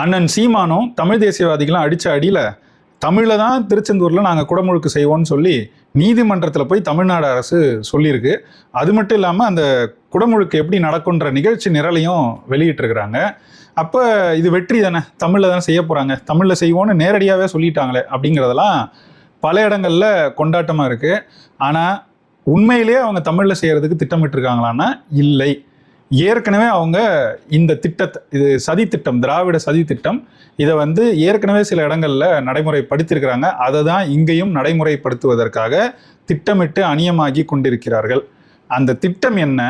அண்ணன் சீமானும் தமிழ் தேசியவாதிகளும் அடித்த அடியில் தமிழில் தான் திருச்செந்தூரில் நாங்கள் குடமுழுக்கு செய்வோம்னு சொல்லி நீதிமன்றத்தில் போய் தமிழ்நாடு அரசு சொல்லியிருக்கு. அது மட்டும் இல்லாமல் அந்த குடமுழுக்கு எப்படி நடக்குன்ற நிகழ்ச்சி நிரலையும் வெளியிட்டிருக்கிறாங்க. அப்போ இது வெற்றி தானே? தமிழில் தானே செய்ய போகிறாங்க தமிழில் செய்வோன்னு நேரடியாகவே சொல்லிட்டாங்களே அப்படிங்கிறதெல்லாம் பல இடங்களில் கொண்டாட்டமாக இருக்குது ஆனால் உண்மையிலேயே அவங்க தமிழில் செய்கிறதுக்கு திட்டமிட்டிருக்காங்களான்னா இல்லை. ஏற்கனவே அவங்க இந்த திட்டத்தை இது சதி திட்டம் திராவிட சதி திட்டம் இதை வந்து ஏற்கனவே சில இடங்களில் நடைமுறைப்படுத்தியிருக்கிறாங்க அதை தான் இங்கேயும் நடைமுறைப்படுத்துவதற்காக திட்டமிட்டு அணியமாகி கொண்டிருக்கிறார்கள். அந்த திட்டம் என்ன?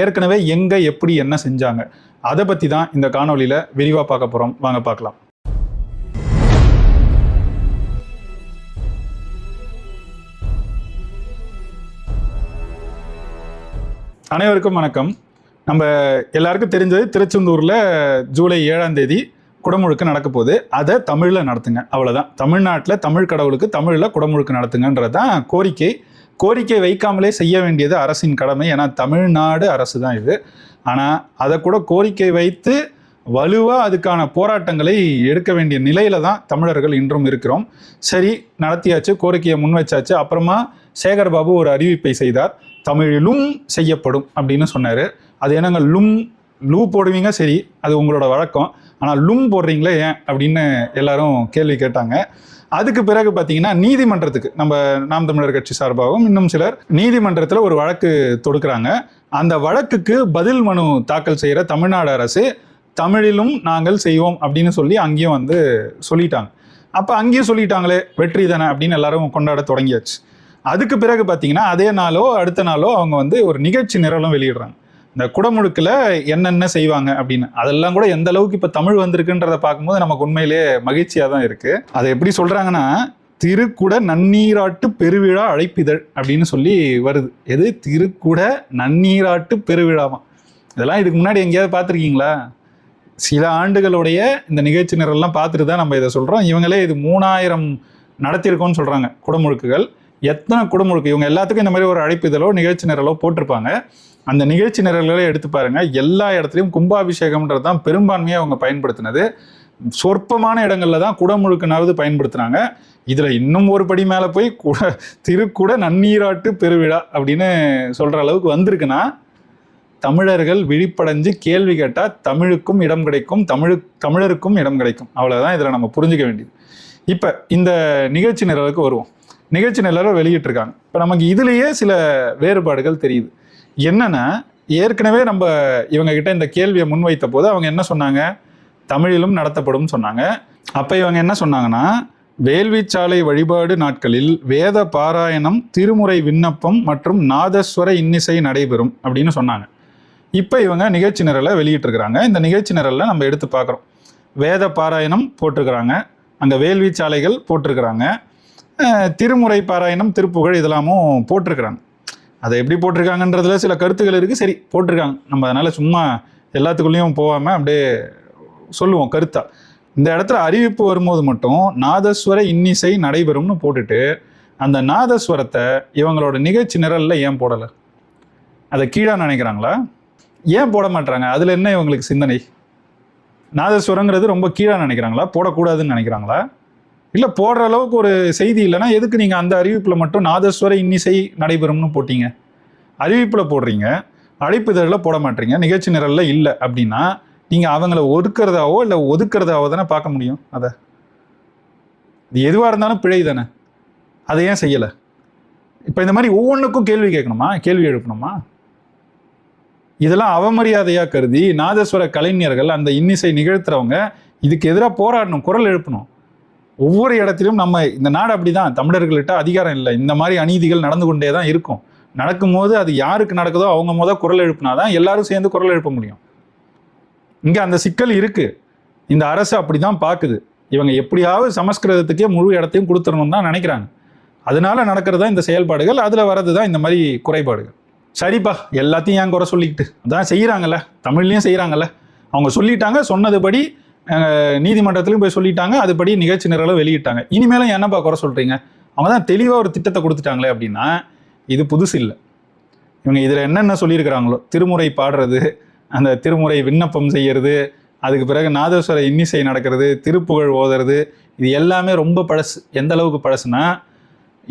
ஏற்கனவே எங்கே எப்படி என்ன செஞ்சாங்க? அதை பற்றி தான் இந்த காணொளியில் விரிவாக பார்க்க போகிறோம் வாங்க பார்க்கலாம். அனைவருக்கும் வணக்கம். நம்ம எல்லாருக்கும் தெரிஞ்சது திருச்செந்தூரில் ஜூலை ஏழாம் தேதி குடமுழுக்கு நடக்க போகுது. அதை தமிழில் நடத்துங்க. அவ்வளோதான் தமிழ்நாட்டில் தமிழ் கடவுளுக்கு தமிழில் குடமுழுக்கு நடத்துங்கன்றது தான் கோரிக்கை. கோரிக்கை வைக்காமலே செய்ய வேண்டியது அரசின் கடமை. ஏன்னா தமிழ்நாடு அரசு தான் இது. ஆனால் அதை கூட கோரிக்கை வைத்து வலுவாக அதுக்கான போராட்டங்களை எடுக்க வேண்டிய நிலையில தான் தமிழர்கள் இன்றும் இருக்கிறோம். சரி நடத்தியாச்சு கோரிக்கையை முன் வச்சாச்சு. அப்புறமா சேகர் பாபு ஒரு அறிவிப்பை செய்தார். தமிழிலும் செய்யப்படும் அப்படின்னு சொன்னார். அது என்னங்க லும் லூ போடுவீங்க? சரி அது உங்களோட வழக்கம். ஆனால் லும் போடுறீங்களே ஏன்? அப்படின்னு எல்லாரும் கேள்வி கேட்டாங்க. அதுக்கு பிறகு பார்த்தீங்கன்னா நீதிமன்றத்துக்கு நம்ம நாம் தமிழர் கட்சி சார்பாகவும் இன்னும் சிலர் நீதிமன்றத்தில் ஒரு வழக்கு தொடுக்கிறாங்க. அந்த வழக்குக்கு பதில் மனு தாக்கல் செய்கிற தமிழ்நாடு அரசு தமிழிலும் நாங்கள் செய்வோம் அப்படின்னு சொல்லி அங்கேயும் வந்து சொல்லிட்டாங்க. அப்போ அங்கேயும் சொல்லிட்டாங்களே வெற்றி தானே அப்படின்னு எல்லாரும் கொண்டாட தொடங்கியாச்சு. அதுக்கு பிறகு பார்த்தீங்கன்னா அதே நாளோ அடுத்த நாளோ அவங்க வந்து ஒரு நிகழ்ச்சி நிரலும் வெளியிடுறாங்க. இந்த குடமுழுக்கில் என்னென்ன செய்வாங்க அப்படின்னு. அதெல்லாம் கூட எந்த அளவுக்கு இப்போ தமிழ் வந்திருக்குன்றத பார்க்கும்போது நமக்கு உண்மையிலே மகிழ்ச்சியாக தான் இருக்குது அதை எப்படி சொல்கிறாங்கன்னா திருக்குட நன்னீராட்டு பெருவிழா அழைப்பிதழ் அப்படின்னு சொல்லி வருது. எது? திருக்குட நன்னீராட்டு பெருவிழாவாம் இதெல்லாம் இதுக்கு முன்னாடி எங்கேயாவது பார்த்துருக்கீங்களா? சில ஆண்டுகளுடைய இந்த நிகழ்ச்சி நிரல்லாம் பார்த்துட்டு தான் நம்ம இதை சொல்கிறோம் இவங்களே இது மூணாயிரம் நடத்தியிருக்கோம்னு சொல்கிறாங்க குடமுழுக்குகள். எத்தனை குடமுழுக்கு? இவங்க எல்லாத்துக்கும் இந்த மாதிரி ஒரு அழைப்பிதழோ நிகழ்ச்சி நிரலோ போட்டிருப்பாங்க. அந்த நிகழ்ச்சி நிரல்களை எடுத்து பாருங்கள் எல்லா இடத்துலையும் கும்பாபிஷேகம்ன்றது தான் பெரும்பான்மையாக அவங்க பயன்படுத்தினது. சொற்பமான இடங்களில் தான் குடமுழுக்குனாவது பயன்படுத்துகிறாங்க இதில் இன்னும் ஒரு படி மேலே போய் குட திருக்குட நன்னீராட்டு பெருவிழா அப்படின்னு சொல்கிற அளவுக்கு வந்திருக்குன்னா தமிழர்கள் விழிப்படைஞ்சு கேள்வி கேட்டால் தமிழுக்கும் இடம் கிடைக்கும் தமிழு தமிழருக்கும் இடம் கிடைக்கும். அவ்வளோதான் இதில் நம்ம புரிஞ்சுக்க வேண்டியது. இப்போ இந்த நிகழ்ச்சி நிரலுக்கு வருவோம். நிகழ்ச்சி நிரலை வெளியிட்டிருக்காங்க. இப்போ நமக்கு இதுலேயே சில வேறுபாடுகள் தெரியுது. என்னென்னா ஏற்கனவே நம்ம இவங்கக்கிட்ட இந்த கேள்வியை முன்வைத்த போது அவங்க என்ன சொன்னாங்க? தமிழிலும் நடத்தப்படும் சொன்னாங்க. அப்போ இவங்க என்ன சொன்னாங்கன்னா வேள்விச்சாலை வழிபாடு நாட்களில் வேத பாராயணம் திருமுறை விண்ணப்பம் மற்றும் நாதஸ்வர இன்னிசை நடைபெறும் அப்படின்னு சொன்னாங்க. இப்போ இவங்க நிகழ்ச்சி நிரலை வெளியிட்டிருக்கிறாங்க. இந்த நிகழ்ச்சி நிரலில் நம்ம எடுத்து பார்க்குறோம். வேத பாராயணம் போட்டிருக்கிறாங்க. அங்கே வேள்விச்சாலைகள் போட்டிருக்கிறாங்க. திருமுறை பாராயணம் திருப்புகழ் இதெல்லாமும் போட்டிருக்கிறாங்க. அதை எப்படி போட்டிருக்காங்கன்றதுல சில கருத்துக்கள் இருக்குது சரி போட்டிருக்காங்க. நம்ம அதனால் சும்மா எல்லாத்துக்குள்ளேயும் போகாமல் அப்படியே சொல்லுவோம் கருத்தா. இந்த இடத்துல அறிவிப்பு வரும்போது மட்டும் நாதஸ்வர இன்னிசை நடைபெறும்னு போட்டுட்டு அந்த நாதஸ்வரத்தை இவங்களோட நிகழ்ச்சி நிரலில் ஏன் போடலை? அதை கீழே நினைக்கிறாங்களா? ஏன் போட மாட்டாங்க அதில் என்ன இவங்களுக்கு சிந்தனை? நாதஸ்வரங்கிறது ரொம்ப கீழே நினைக்கிறாங்களா? போடக்கூடாதுன்னு நினைக்கிறாங்களா? இல்லை போடுற அளவுக்கு ஒரு செய்தி இல்லைன்னா எதுக்கு நீங்கள் அந்த அறிவிப்பில் மட்டும் நாதஸ்வர இன்னிசை நடைபெறும்னு போட்டீங்க? அறிவிப்பில் போடுறீங்க அழைப்புதழில் போட மாட்டீங்க நிகழ்ச்சி நிரலில் இல்லை அப்படின்னா நீங்கள் அவங்கள ஒதுக்கிறதாவோ இல்லை ஒதுக்கிறதாவோ தானே பார்க்க முடியும் அதை? இது எதுவாக இருந்தாலும் பிழை தானே. அதை ஏன் செய்யலை? இப்போ இந்த மாதிரி ஒவ்வொன்றுக்கும் கேள்வி கேட்கணுமா? கேள்வி எழுப்பணுமா? இதெல்லாம் அவமரியாதையாக கருதி நாதஸ்வர கலைஞர்கள் அந்த இன்னிசை நிகழ்த்துறவங்க இதுக்கு எதிராக போராடணும் குரல் எழுப்பணும். ஒவ்வொரு இடத்திலும் நம்ம இந்த நாடு அப்படிதான். தமிழர்கள்ட்ட அதிகாரம் இல்லை. இந்த மாதிரி அநீதிகள் நடந்து கொண்டே தான் இருக்கும். நடக்கும்போது அது யாருக்கு நடக்குதோ அவங்க முத குரல் எழுப்பினாதான் எல்லாரும் சேர்ந்து குரல் எழுப்ப முடியும். இங்கே அந்த சிக்கல் இருக்குது இந்த அரசு அப்படிதான் பார்க்குது இவங்க எப்படியாவது சமஸ்கிருதத்துக்கே முழு இடத்தையும் கொடுத்துடணும்னு தான் நினைக்கிறாங்க. அதனால நடக்கிறது தான் இந்த செயல்பாடுகள் அதில் வர்றது தான் இந்த மாதிரி குறைபாடுகள். சரிப்பா எல்லாத்தையும் ஏன் குறை சொல்லிக்கிட்டு? அதான் செய்கிறாங்கல்ல தமிழ்லையும் செய்கிறாங்கல்ல அவங்க சொல்லிட்டாங்க சொன்னதுபடி நீதிமன்றத்திலையும் போய் சொல்லிட்டாங்க. அதுபடி நிகழ்ச்சி நிரலும் வெளியிட்டாங்க. இனிமேலும் என்னப்பா குறை சொல்கிறீங்க அவங்க தான் தெளிவாக ஒரு திட்டத்தை கொடுத்துட்டாங்களே அப்படின்னா இது புதுசு இல்லை. இவங்க இதில் என்னென்ன சொல்லியிருக்கிறாங்களோ திருமுறை பாடுறது அந்த திருமுறை விண்ணப்பம் செய்யறது அதுக்கு பிறகு நாதேஸ்வர இன்னிசை நடக்கிறது திருப்புகழ் ஓதுறது இது எல்லாமே ரொம்ப பழசு. எந்த அளவுக்கு பழசுனா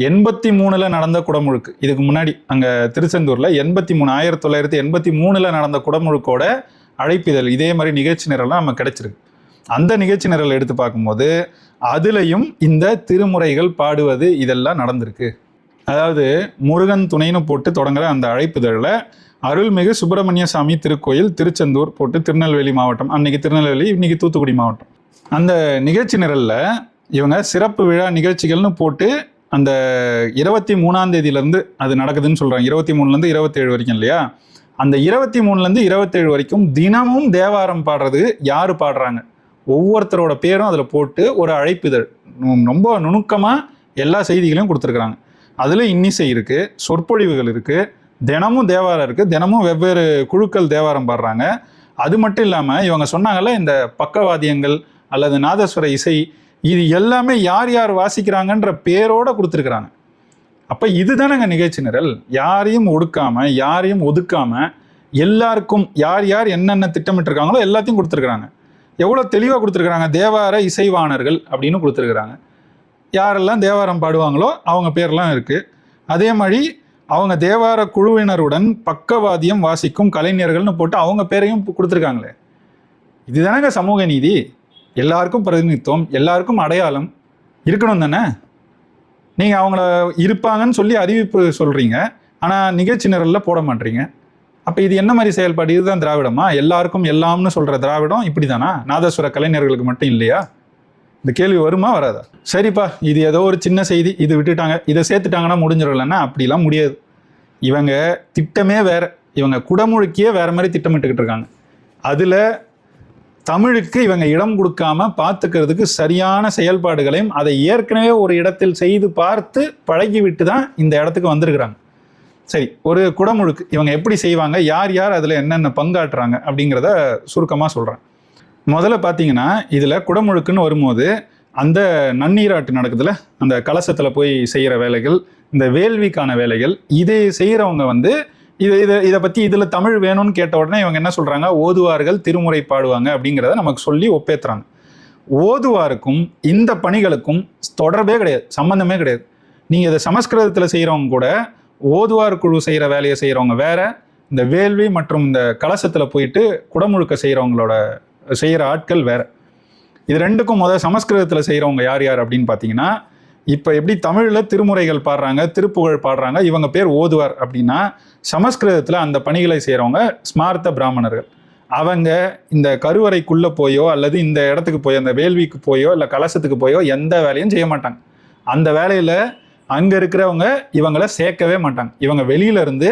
எண்பத்தி மூணில் நடந்த குடமுழுக்கு. இதுக்கு முன்னாடி அங்கே திருச்செந்தூரில் எண்பத்தி மூணு ஆயிரத்தி தொள்ளாயிரத்தி எண்பத்தி மூணில் நடந்த குடமுழுக்கோட அழைப்பிதழ். இதே மாதிரி நிகழ்ச்சி நிரலாம் நம்ம கிடச்சிருக்கு. அந்த நிகழ்ச்சி நிரல் எடுத்து பார்க்கும்போது அதுலேயும் இந்த திருமுறைகள் பாடுவது இதெல்லாம் நடந்திருக்கு. அதாவது முருகன் துணைன்னு போட்டு தொடங்குற அந்த அழைப்புதழில் அருள்மிகு சுப்பிரமணிய சாமி திருக்கோயில் திருச்செந்தூர் போட்டு திருநெல்வேலி மாவட்டம் அன்னைக்கு திருநெல்வேலி இன்னைக்கு தூத்துக்குடி மாவட்டம். அந்த நிகழ்ச்சி நிரலில் இவங்க சிறப்பு விழா நிகழ்ச்சிகள்னு போட்டு அந்த இருபத்தி மூணாம் தேதியிலேருந்து அது நடக்குதுன்னு சொல்கிறாங்க இருபத்தி மூணுலேருந்து இருபத்தேழு வரைக்கும் இல்லையா? அந்த இருபத்தி மூணுலேருந்து இருபத்தேழு வரைக்கும் தினமும் தேவாரம் பாடுறது யார் பாடுறாங்க? ஒவ்வொருத்தரோட பேரும் அதில் போட்டு ஒரு அழைப்பிதழ். ரொம்ப நுணுக்கமாக எல்லா செய்திகளையும் கொடுத்துருக்குறாங்க. அதில் இன்னிசை இருக்குது சொற்பொழிவுகள் இருக்குது தினமும் தேவாரம் இருக்குது தினமும் வெவ்வேறு குழுக்கள் தேவாரம் பாடுறாங்க. அது மட்டும் இல்லாமல் இவங்க சொன்னாங்கல்ல இந்த பக்கவாத்தியங்கள் அல்லது நாதஸ்வர இசை இது எல்லாமே யார் யார் வாசிக்கிறாங்கன்ற பேரோடு கொடுத்துருக்குறாங்க. அப்போ இதுதானங்க நிகழ்ச்சி நிரல். யாரையும் ஒடுக்காமல் யாரையும் ஒதுக்காமல் எல்லாருக்கும் யார் யார் என்னென்ன திட்டமிட்டிருக்காங்களோ எல்லாத்தையும் கொடுத்துருக்குறாங்க. எவ்வளோ தெளிவாக கொடுத்துருக்குறாங்க? தேவார இசைவாணர்கள் அப்படின்னு கொடுத்துருக்குறாங்க. யாரெல்லாம் தேவாரம் பாடுவாங்களோ அவங்க பேர்லாம் இருக்குது அதே மாதிரி அவங்க தேவார குழுவினருடன் பக்கவாதியம் வாசிக்கும் கலைஞர்கள்னு போட்டு அவங்க பேரையும் கொடுத்துருக்காங்களே. இதுதானங்க சமூக நீதி? எல்லாருக்கும் பிரதிநிதித்துவம் எல்லாருக்கும் அடையாளம் இருக்கணும் தானே? நீங்கள் அவங்கள இருப்பாங்கன்னு சொல்லி அறிவிப்பு சொல்கிறீங்க ஆனால் நிகழ்ச்சி நிரலில் போட மாட்டீங்க. அப்போ இது என்ன மாதிரி செயல்பாடு? இதுதான் திராவிடமா? எல்லாருக்கும் எல்லாம்னு சொல்கிற திராவிடம் இப்படி தானா நாதஸ்வர கலைஞர்களுக்கு மட்டும் இல்லையா? இந்த கேள்வி வருமா வராதா? சரிப்பா இது ஏதோ ஒரு சின்ன செய்தி இது விட்டுட்டாங்க இதை சேர்த்துட்டாங்கன்னா முடிஞ்சிடலன்னா அப்படிலாம் முடியாது. இவங்க திட்டமே வேற. இவங்க குடமுழுக்கியே வேற மாதிரி திட்டமிட்டுக்கிட்டு இருக்காங்க. அதில் தமிழுக்கு இவங்க இடம் கொடுக்காம பார்த்துக்கிறதுக்கு சரியான செயல்பாடுகளையும் அதை ஏற்கனவே ஒரு இடத்தில் செய்து பார்த்து பழகிவிட்டு தான் இந்த இடத்துக்கு வந்திருக்கிறாங்க. சரி ஒரு குடமுழுக்கு. இவங்க எப்படி செய்வாங்க? யார் யார் அதில் என்னென்ன பங்காற்றுறாங்க? அப்படிங்கிறத சுருக்கமாக சொல்கிறேன் முதல்ல பார்த்தீங்கன்னா இதில் குடமுழுக்குன்னு வரும்போது அந்த நன்னீராட்டு நடக்குதுல அந்த கலசத்தில் போய் செய்கிற வேலைகள் இந்த வேள்விக்கான வேலைகள் இதை செய்கிறவங்க வந்து இதை இதை இதை பற்றி இதில் தமிழ் வேணும்னு கேட்ட உடனே இவங்க என்ன சொல்கிறாங்க ஓதுவார்கள் திருமுறை பாடுவாங்க அப்படிங்கிறத நமக்கு சொல்லி ஒப்பேத்துறாங்க. ஓதுவாருக்கும் இந்த பணிகளுக்கும் தொடர்பே கிடையாது சம்பந்தமே கிடையாது. நீங்கள் இதை சமஸ்கிருதத்தில் செய்கிறவங்க கூட ஓதுவார் குழு செய்கிற வேலையை செய்கிறவங்க வேற இந்த வேள்வி மற்றும் இந்த கலசத்தில் போயிட்டு குடமுழுக்க செய்கிறவங்களோட செய்கிற ஆட்கள் வேற. இது ரெண்டுக்கும் முதல் சமஸ்கிருதத்தில் செய்கிறவங்க யார் யார் அப்படின்னு பார்த்தீங்கன்னா இப்போ எப்படி தமிழில் திருமுறைகள் பாடுறாங்க திருப்புகழ் பாடுறாங்க இவங்க பேர் ஓதுவார் அப்படின்னா சமஸ்கிருதத்தில் அந்த பணிகளை செய்கிறவங்க ஸ்மார்த்த பிராமணர்கள். அவங்க இந்த கருவறைக்குள்ளே போயோ அல்லது இந்த இடத்துக்கு போயோ அந்த வேள்விக்கு போயோ இல்லை கலசத்துக்கு போயோ எந்த வேலையும் செய்ய மாட்டாங்க. அந்த வேலையில் அங்கே இருக்கிறவங்க இவங்களை சேர்க்கவே மாட்டாங்க. இவங்க வெளியில இருந்து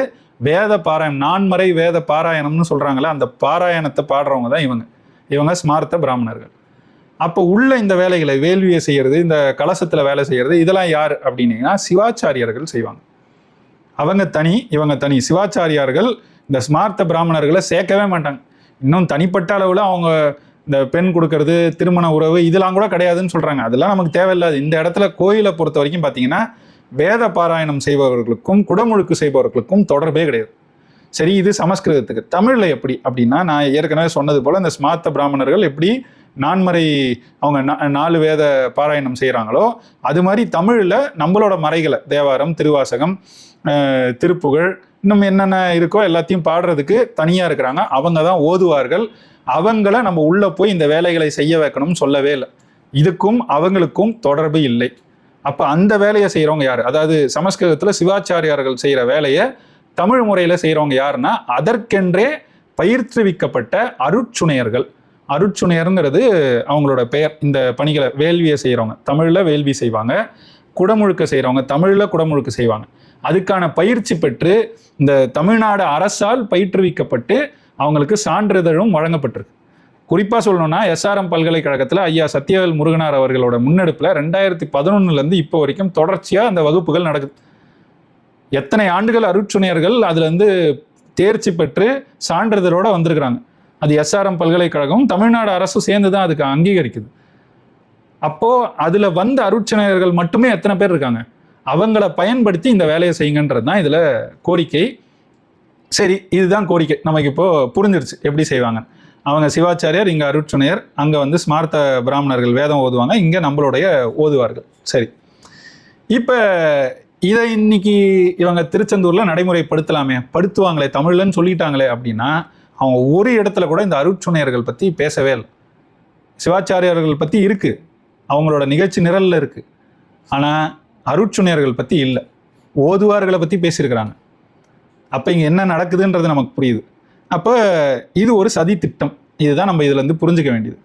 வேத பாராயணம் நான்மறை வேத பாராயணம்னு சொல்கிறாங்களே அந்த பாராயணத்தை பாடுறவங்க தான் இவங்க. இவங்க ஸ்மார்த்த பிராமணர்கள். அப்போ உள்ள இந்த வேலைகளை வேள்வியை செய்யறது இந்த கலசத்துல வேலை செய்யறது இதெல்லாம் யார் அப்படின்னீங்கன்னா சிவாச்சாரியர்கள் செய்வாங்க. அவங்க தனி இவங்க தனி. சிவாச்சாரியார்கள் இந்த ஸ்மார்த்த பிராமணர்களை சேர்க்கவே மாட்டாங்க. இன்னும் தனிப்பட்ட அளவில் அவங்க இந்த பெண் கொடுக்கறது திருமண உறவு இதெல்லாம் கூட கிடையாதுன்னு சொல்றாங்க. அதெல்லாம் நமக்கு தேவையில்லாது. இந்த இடத்துல கோயிலை பொறுத்த வரைக்கும் பார்த்தீங்கன்னா வேத பாராயணம் செய்பவர்களுக்கும் குடமுழுக்கு செய்பவர்களுக்கும் தொடர்பே கிடையாது. சரி இது சமஸ்கிருதத்துக்கு. தமிழில் எப்படி? அப்படின்னா நான் ஏற்கனவே சொன்னது போல் இந்த ஸ்மார்த்த பிராமணர்கள் எப்படி நான்மறை அவங்க நாலு வேத பாராயணம் செய்கிறாங்களோ அது மாதிரி தமிழில் நம்மளோட மறைகளை தேவாரம் திருவாசகம் திருப்புகழ் இன்னும் என்னென்ன இருக்கோ எல்லாத்தையும் பாடுறதுக்கு தனியாக இருக்கிறாங்க. அவங்க தான் ஓதுவார்கள். அவங்கள நம்ம உள்ளே போய் இந்த வேலைகளை செய்ய வைக்கணும்னு சொல்லவே இல்லை. இதுக்கும் அவங்களுக்கும் தொடர்பு இல்லை. அப்போ அந்த வேலையை செய்கிறவங்க யார்? அதாவது சமஸ்கிருதத்தில் சிவாச்சாரியார்கள் செய்கிற வேலையை தமிழ் முறையில் செய்கிறவங்க யாருன்னா அதற்கென்றே பயிற்றுவிக்கப்பட்ட அருட்சுணையர்கள் அருட்சுணையருங்கிறது அவங்களோட பெயர். இந்த பணிகளை வேள்வியை செய்கிறவங்க தமிழில் வேள்வி செய்வாங்க. குடமுழுக்க செய்கிறவங்க தமிழில் குடமுழுக்க செய்வாங்க. அதுக்கான பயிற்சி பெற்று இந்த தமிழ்நாடு அரசால் பயிற்றுவிக்கப்பட்டு அவங்களுக்கு சான்றிதழும் வழங்கப்பட்டிருக்கு. குறிப்பாக சொல்லணும்னா எஸ்ஆர்எம் பல்கலைக்கழகத்தில் ஐயா சத்யவேல் முருகனார் அவர்களோட முன்னெடுப்பில் ரெண்டாயிரத்தி பதினொன்னுலேருந்து இப்போ வரைக்கும் தொடர்ச்சியாக அந்த வகுப்புகள் நடக்குது. எத்தனை ஆண்டுகள் அருட்சுணையர்கள் அதுலேருந்து தேர்ச்சி பெற்று சான்றிதழோடு வந்திருக்கிறாங்க. அது எஸ்ஆர்எம் பல்கலைக்கழகம் தமிழ்நாடு அரசு சேர்ந்து தான் அதுக்கு அங்கீகரிக்குது. அப்போது அதில் வந்த அருட்சுணையர்கள் மட்டுமே எத்தனை பேர் இருக்காங்க? அவங்கள பயன்படுத்தி இந்த வேலையை செய்யுங்கன்றது தான் இதில் கோரிக்கை. சரி இதுதான் கோரிக்கை. நமக்கு இப்போது புரிஞ்சிருச்சு எப்படி செய்வாங்க அவங்க சிவாச்சாரியார் இங்கே அருட்சுணையர் அங்கே வந்து ஸ்மார்த்த பிராமணர்கள் வேதம் ஓதுவாங்க. இங்கே நம்மளுடைய ஓதுவார்கள். சரி. இப்போ இதை இன்னைக்கு இவங்க திருச்செந்தூரில் நடைமுறைப்படுத்தலாமே. படுத்துவாங்களே தமிழ்லன்னு சொல்லிட்டாங்களே அப்படின்னா அவங்க ஒரு இடத்துல கூட இந்த அருட்சுணையர்கள் பற்றி பேசவே இல்லை. சிவாச்சாரியர்கள் பற்றி இருக்குது அவங்களோட நிகழ்ச்சி நிரலில் இருக்குது ஆனால் அருட்சுணையர்கள் பற்றி இல்லை. ஓதுவார்களை பற்றி பேசியிருக்கிறாங்க. அப்போ இங்கே என்ன நடக்குதுன்றது நமக்கு புரியுது. அப்போ இது ஒரு சதி திட்டம். இதுதான் நம்ம இதுலேருந்து புரிஞ்சுக்க வேண்டியது.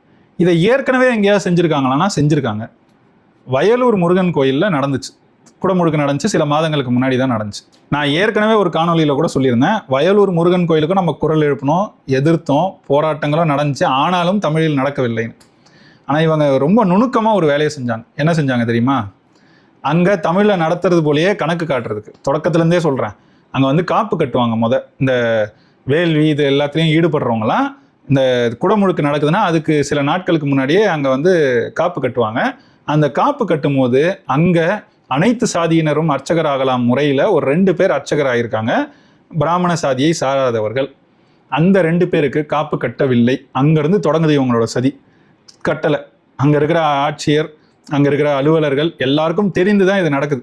இதை ஏற்கனவே எங்கேயாவது செஞ்சுருக்காங்களான்னா செஞ்சுருக்காங்க. வயலூர் முருகன் கோயிலில் நடந்துச்சு. குடமுழுக்கு நடந்துச்சு. சில மாதங்களுக்கு முன்னாடி தான் நடந்துச்சு. நான் ஏற்கனவே ஒரு காணொலியில் கூட சொல்லியிருந்தேன். வயலூர் முருகன் கோயிலுக்கும் நம்ம குரல் எழுப்பினோம் எதிர்த்தோம் போராட்டங்களும் நடந்துச்சு. ஆனாலும் தமிழில் நடக்கவில்லைன்னு ஆனால் இவங்க ரொம்ப நுணுக்கமாக ஒரு வேலையை செஞ்சாங்க. என்ன செஞ்சாங்க தெரியுமா? அங்கே தமிழில் நடத்துறது போலயே கணக்கு காட்டுறதுக்கு. தொடக்கத்துலேருந்தே சொல்கிறேன் அங்கே வந்து காப்பு கட்டுவாங்க முத இந்த வேள்வி இது எல்லாத்துலேயும் ஈடுபடுறவங்களாம் இந்த குடமுழுக்கு நடக்குதுன்னா அதுக்கு சில நாட்களுக்கு முன்னாடியே அங்கே வந்து காப்பு கட்டுவாங்க. அந்த காப்பு கட்டும் போது அங்கே அனைத்து சாதியினரும் அர்ச்சகராகலாம் முறையில் ஒரு ரெண்டு பேர் அர்ச்சகர் ஆகியிருக்காங்க பிராமண சாதியை சாராதவர்கள். அந்த ரெண்டு பேருக்கு காப்பு கட்டவில்லை. அங்கேருந்து தொடங்குது இவங்களோட சதி. கட்டலை. அங்கே இருக்கிற ஆட்சியர் அங்கே இருக்கிற அலுவலர்கள் எல்லாருக்கும் தெரிந்து தான் இது நடக்குது.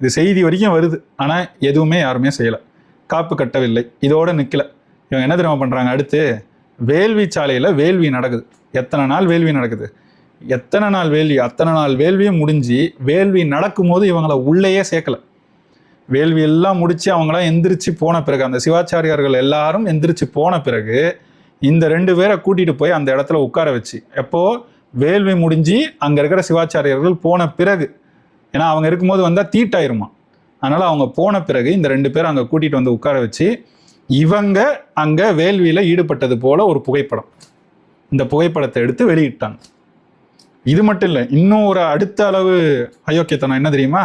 இது செய்தி வரைக்கும் வருது. ஆனால் எதுவுமே யாருமே செய்யலை. காப்பு கட்டவில்லை. இதோடு நிற்கல இவங்க என்ன தெரியுமா பண்ணுறாங்க அடுத்து வேள்வி சாலையில் வேள்வி நடக்குது. எத்தனை நாள் வேள்வி நடக்குது? எத்தனை நாள் வேள்வி? அத்தனை நாள் வேள்வியும் முடிஞ்சு வேள்வி நடக்கும்போது இவங்களை உள்ளேயே சேர்க்கலை. வேள்வி எல்லாம் முடித்து அவங்களாம் எந்திரிச்சு போன பிறகு அந்த சிவாச்சாரியார்கள் எல்லாரும் எந்திரிச்சு போன பிறகு இந்த ரெண்டு பேரை கூட்டிகிட்டு போய் அந்த இடத்துல உட்கார வச்சு எப்போது வேள்வி முடிஞ்சு அங்கே இருக்கிற சிவாச்சாரியார்கள் போன பிறகு. ஏன்னா அவங்க இருக்கும்போது வந்தால் தீட்டாயிருமா? அதனால் அவங்க போன பிறகு இந்த ரெண்டு பேரும் அங்கே கூட்டிகிட்டு வந்து உட்கார வச்சு இவங்க அங்கே வேள்வியில் ஈடுபட்டது போல் ஒரு புகைப்படம். இந்த புகைப்படத்தை எடுத்து வெளியிட்டாங்க. இது மட்டும் இல்லை இன்னும் ஒரு அடுத்த அளவு அயோக்கியத்தனம் என்ன தெரியுமா?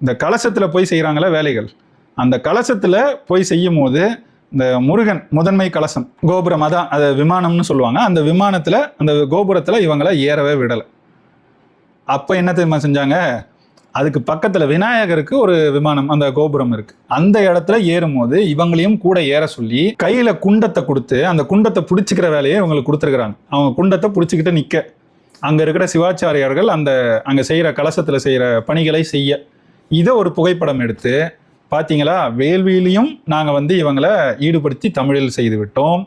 இந்த கலசத்தில் போய் செய்கிறாங்களே வேலைகள். அந்த கலசத்தில் போய் செய்யும் போது இந்த முருகன் முதன்மை கலசம் கோபுரம் அதான் அதை விமானம்னு சொல்லுவாங்க. அந்த விமானத்தில் அந்த கோபுரத்தில் இவங்கள ஏறவே விடலை. அப்போ என்ன தெரியுமா செஞ்சாங்க? அதுக்கு பக்கத்தில் விநாயகருக்கு ஒரு விமானம் அந்த கோபுரம் இருக்கு. அந்த இடத்துல ஏறும்போது இவங்களையும் கூட ஏற சொல்லி கையில் குண்டத்தை கொடுத்து அந்த குண்டத்தை பிடிச்சிக்கிற வேலையை இவங்களுக்கு கொடுத்துருக்குறாங்க. அவங்க குண்டத்தை பிடிச்சிக்கிட்டு நிற்க அங்கே இருக்கிற சிவாச்சாரியார்கள் அந்த அங்கே செய்கிற கலசத்தில் செய்கிற பணிகளை செய்ய. இதை ஒரு புகைப்படம் எடுத்து பார்த்தீங்களா வேள்வியிலையும் நாங்கள் வந்து இவங்களை ஈடுபடுத்தி தமிழில் செய்து விட்டோம்.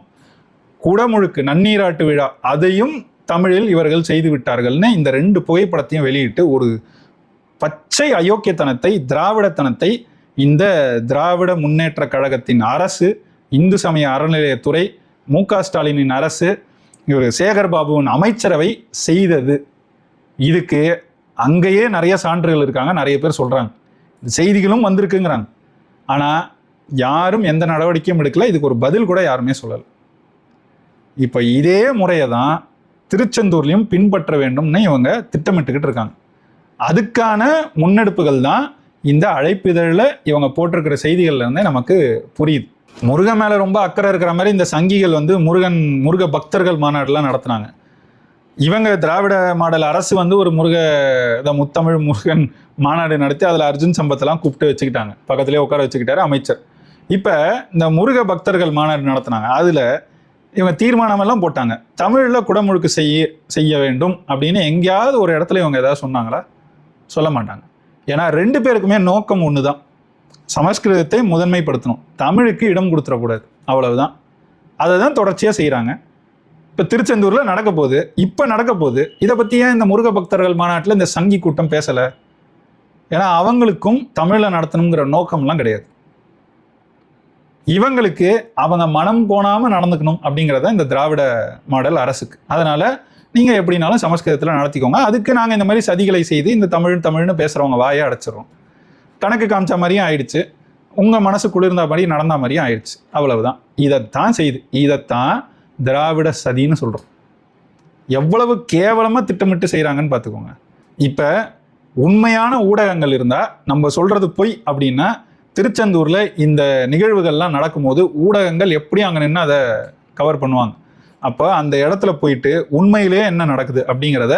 குடமுழுக்கு நன்னீராட்டு விழா அதையும் தமிழில் இவர்கள் செய்து விட்டார்கள்னு இந்த ரெண்டு புகைப்படத்தையும் வெளியிட்டு ஒரு பச்சை அயோக்கியத்தனத்தை திராவிடத்தனத்தை இந்த திராவிட முன்னேற்ற கழகத்தின் அரசு இந்து சமய அறநிலையத்துறை மு க ஸ்டாலினின் அரசு இவர் சேகர் பாபுவின் அமைச்சரவை செய்தது. இதுக்கு அங்கேயே நிறைய சான்றுகள் இருக்காங்க நிறைய பேர் சொல்கிறாங்க செய்திகளும் வந்திருக்குங்கிறாங்க. ஆனால் யாரும் எந்த நடவடிக்கையும் எடுக்கல. இதுக்கு ஒரு பதில் கூட யாருமே சொல்லலை. இப்போ இதே முறையை தான் திருச்செந்தூர்லையும் பின்பற்ற வேண்டும்னு இவங்க திட்டமிட்டுக்கிட்டு இருக்காங்க. அதுக்கான முன்னெடுப்புகள் தான் இந்த அழைப்பிதழில் இவங்க போட்டிருக்கிற செய்திகள்ல இருந்தே நமக்கு புரியுது. முருகன் மேலே ரொம்ப அக்கறை இருக்கிற மாதிரி இந்த சங்கிகள் வந்து முருகன் முருக பக்தர்கள் மாநாடுலாம் நடத்துனாங்க. இவங்க திராவிட மாடல் அரசு வந்து ஒரு முருக இதை முத்தமிழ் முருகன் மாநாடு நடத்தி அதில் அர்ஜுன் சம்பத்தெல்லாம் கூப்பிட்டு வச்சுக்கிட்டாங்க. பக்கத்துலேயே உட்கார வச்சுக்கிட்டாரு அமைச்சர். இப்போ இந்த முருக பக்தர்கள் மாநாடு நடத்தினாங்க. அதில் இவங்க தீர்மானமெல்லாம் போட்டாங்க. தமிழில் குடமுழுக்கு செய்ய செய்ய வேண்டும் அப்படின்னு எங்கேயாவது ஒரு இடத்துல இவங்க ஏதாவது சொன்னாங்களா? சொல்ல மாட்டாங்க ஏன்னா ரெண்டு பேருக்குமே நோக்கம் ஒன்று தான் சமஸ்கிருதத்தை முதன்மைப்படுத்தணும். தமிழுக்கு இடம் கொடுத்துடக்கூடாது. அவ்வளவுதான். அதை தான் தொடர்ச்சியாக செய்கிறாங்க இப்போ திருச்செந்தூரில் நடக்க போகுது. இப்போ நடக்க போகுது. இதை பற்றி ஏன் இந்த முருக பக்தர்கள் மாநாட்டில் இந்த சங்கி கூட்டம் பேசலை? ஏன்னா அவங்களுக்கும் தமிழில் நடத்தணுங்கிற நோக்கம்லாம் கிடையாது. இவங்களுக்கு அவங்க மனம் போனாமல் நடந்துக்கணும் அப்படிங்கிறத இந்த திராவிட மாடல் அரசுக்கு. அதனால் நீங்கள் எப்படினாலும் சமஸ்கிருதத்தில் நடத்திக்கோங்க. அதுக்கு நாங்கள் இந்த மாதிரி சதிகளை செய்து இந்த தமிழ் தமிழ்னு பேசுகிறவங்க வாயை அடைச்சிடுறோம். கணக்கு காமிச்ச மாதிரியும் ஆயிடுச்சு. உங்கள் மனசு குளிர்ந்த மாதிரி நடந்த மாதிரியும் ஆயிடுச்சு. அவ்வளவுதான். இதைத்தான் செய்து இதைத்தான் திராவிட சதின்னு சொல்கிறோம் எவ்வளவு கேவலமாக திட்டமிட்டு செய்கிறாங்கன்னு பார்த்துக்கோங்க. இப்போ உண்மையான ஊடகங்கள் இருந்தால் நம்ம சொல்கிறது பொய் அப்படின்னா திருச்செந்தூரில் இந்த நிகழ்வுகள்லாம் நடக்கும்போது ஊடகங்கள் எப்படி அங்கே நின்று அதை கவர் பண்ணுவாங்க. அப்போ அந்த இடத்துல போயிட்டு உண்மையிலே என்ன நடக்குது அப்படிங்கிறத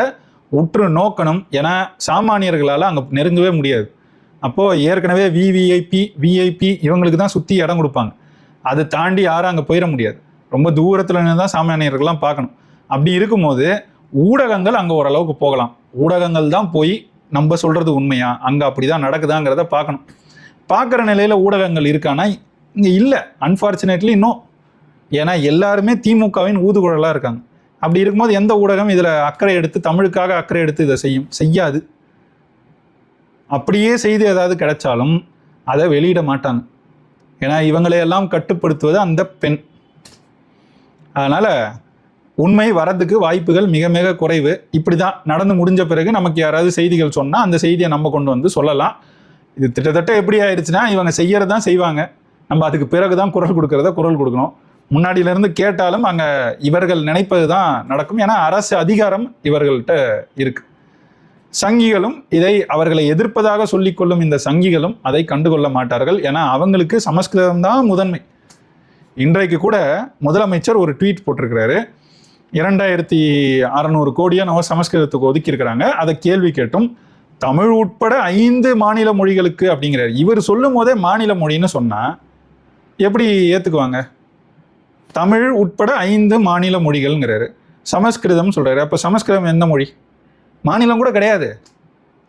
உற்று நோக்கணும். ஏன்னா சாமானியர்களால் அங்கே நெருங்கவே முடியாது. அப்போது ஏற்கனவே விவிஐபி விஐபி இவங்களுக்கு தான் சுற்றி இடம் கொடுப்பாங்க. அதை தாண்டி யாரும் அங்கே போயிட முடியாது. ரொம்ப தூரத்தில் இருந்து தான் சாமானியர்கள்லாம் பார்க்கணும். அப்படி இருக்கும்போது ஊடகங்கள் அங்கே ஓரளவுக்கு போகலாம். ஊடகங்கள் தான் போய் நம்ம சொல்கிறது உண்மையா? அங்கே அப்படி தான் நடக்குதாங்கிறத பார்க்கணும். பார்க்குற நிலையில் ஊடகங்கள் இருக்கானா? இங்கே இல்லை. அன்ஃபார்ச்சுனேட்லி இன்னும் ஏன்னா எல்லாருமே திமுகவின் ஊதுகுழலாக இருக்காங்க. அப்படி இருக்கும்போது எந்த ஊடகம் இதில் அக்கறை எடுத்து தமிழுக்காக அக்கறை எடுத்து இதை செய்யும்? செய்யாது. அப்படியே செய்தி ஏதாவது கிடைச்சாலும் அதை வெளியிட மாட்டாங்க. ஏன்னா இவங்களையெல்லாம் கட்டுப்படுத்துவது அந்த பெண். அதனால் உண்மை வரதுக்கு வாய்ப்புகள் மிக மிக குறைவு. இப்படி தான் நடந்து முடிஞ்ச பிறகு நமக்கு யாராவது செய்திகள் சொன்னால் அந்த செய்தியை நம்ம கொண்டு வந்து சொல்லலாம். இது கிட்டத்தட்ட எப்படி ஆயிடுச்சுன்னா இவங்க செய்யறதான் செய்வாங்க. நம்ம அதுக்கு பிறகு தான் குரல் கொடுக்கறத குரல் கொடுக்கணும். முன்னாடியிலேருந்து கேட்டாலும் அங்கே இவர்கள் நினைப்பது தான் நடக்கும். ஏன்னா அரசு அதிகாரம் இவர்கள்ட்ட இருக்கு. சங்கிகளும் இதை அவர்களை எதிர்ப்பதாக சொல்லிக்கொள்ளும் இந்த சங்கிகளும் அதை கண்டுகொள்ள மாட்டார்கள். ஏன்னா அவங்களுக்கு சமஸ்கிருதம் தான் முதன்மை. இன்றைக்கு கூட முதலமைச்சர் ஒரு ட்வீட் போட்டிருக்கிறாரு. இரண்டாயிரத்தி அறநூறு கோடியை நம்ம சமஸ்கிருதத்துக்கு ஒதுக்கியிருக்கிறாங்க. அதை கேள்வி கேட்டும் தமிழ் உட்பட ஐந்து மாநில மொழிகளுக்கு அப்படிங்கிறார். இவர் சொல்லும் போதே மாநில மொழின்னு சொன்னால் எப்படி ஏற்றுக்குவாங்க தமிழ் உட்பட ஐந்து மாநில மொழிகள்ங்கிறாரு. சமஸ்கிருதம் சொல்கிறாரு அப்போ சமஸ்கிருதம் எந்த மொழி? மாநிலம் கூட கிடையாது.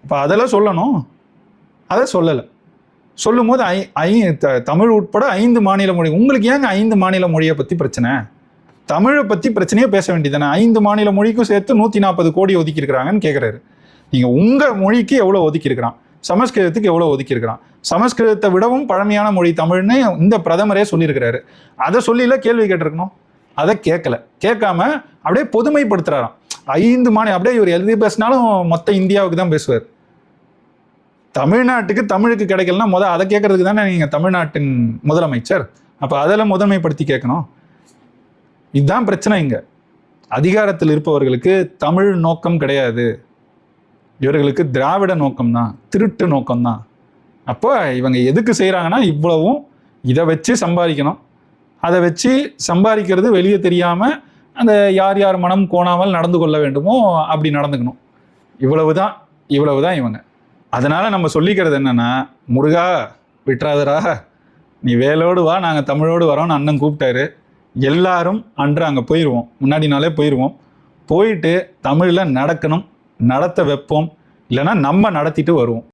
அப்போ அதெல்லாம் சொல்லணும். அதை சொல்லலை. சொல்லும் போது ஐ ஐ த- தமிழ் உட்பட ஐந்து மாநில மொழி. உங்களுக்கு ஏங்க ஐந்து மாநில மொழியை பற்றி பிரச்சனை? தமிழை பற்றி பிரச்சனையே பேச வேண்டியதானே ஐந்து மாநில மொழிக்கும் சேர்த்து நூற்றி நாற்பது கோடி ஒதுக்கியிருக்கிறாங்கன்னு கேட்குறாரு நீங்கள் உங்கள் மொழிக்கு எவ்வளோ ஒதுக்கியிருக்கிறான் சமஸ்கிருதத்துக்கு எவ்வளோ ஒதுக்கியிருக்கிறான் சமஸ்கிருதத்தை விடவும் பழமையான மொழி தமிழ்னு இந்த பிரதமரே சொல்லியிருக்கிறாரு. அதை சொல்லில கேள்வி கேட்டிருக்கணும். அதை கேட்கல. கேட்காம அப்படியே பொதுமைப்படுத்துறாராம். ஐந்து மாநில அப்படியே இவர் எழுதி பேசினாலும் மொத்த இந்தியாவுக்கு தான் பேசுவார். தமிழ்நாட்டுக்கு தமிழுக்கு கிடைக்கலன்னா முத அதை கேட்கறதுக்கு தானே நீங்கள் தமிழ்நாட்டின் முதலமைச்சர்? அப்போ அதெல்லாம் முதன்மைப்படுத்தி கேட்கணும். இதுதான் பிரச்சனை இங்கே. அதிகாரத்தில் இருப்பவர்களுக்கு தமிழ் நோக்கம் கிடையாது. இவர்களுக்கு திராவிட நோக்கம் தான் திருட்டு நோக்கம் தான் அப்போ இவங்க எதுக்கு செய்கிறாங்கன்னா இவ்வளவும் இதை வச்சு சம்பாதிக்கணும். அதை வச்சு சம்பாதிக்கிறது வெளியே தெரியாமல் அந்த யார் யார் மனம் கோணாமல் நடந்து கொள்ள வேண்டுமோ அப்படி நடந்துக்கணும். இவ்வளவு தான் இவ்வளவு தான் இவங்க. அதனால் நம்ம சொல்லிக்கிறது என்னென்னா முருகா விட்டுறாதரா நீ வேலோடு வா நாங்கள் தமிழோடு வரோம்னு அண்ணன் கூப்பிட்டாரு. எல்லாரும் அன்று அங்கே போயிடுவோம் முன்னாடி நாளே போயிடுவோம் போயிட்டு தமிழில் நடக்கணும் நடத்த வைப்போம். இல்லைன்னா நம்ம நடத்திட்டு வருவோம்.